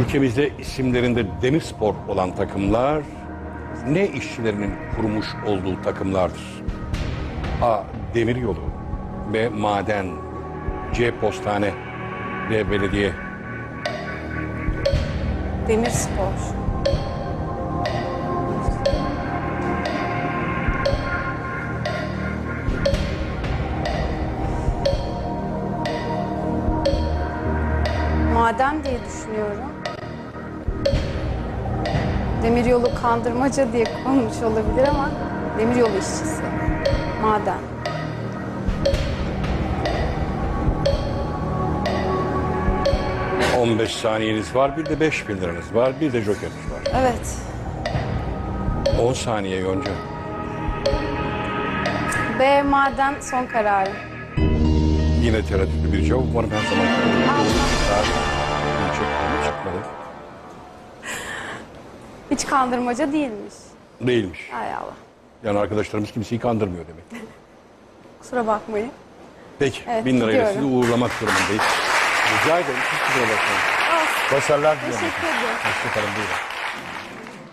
Ülkemizde isimlerinde Demirspor olan takımlar ne işçilerinin kurmuş olduğu takımlardır? A. Demiryolu B. Maden C. Postane D. Belediye Demirspor. Maden diye düşünüyorum. Demiryolu kandırmaca diye konmuş olabilir ama demiryolu işçisi. Maden. Cık, 15 saniyeniz var bir de 5 bin liranız var bir de jokeriniz var. Evet. 10 saniye önce. B maden son kararı. Yine tereddütlü bir cevap umarım her zaman. Çıkmadı, Hiç kandırmaca değilmiş. Değilmiş. Hay Allah. Yani arkadaşlarımız kimseyi kandırmıyor demek. Kusura bakmayın. Peki Evet, bin lirayla sizi gidiyorum. uğurlamak durumundayız. Rica ederim. Hiç kusura bakmayın. Başarılar diliyorum. Teşekkür ederim. Hoşçakalın. Buyurun.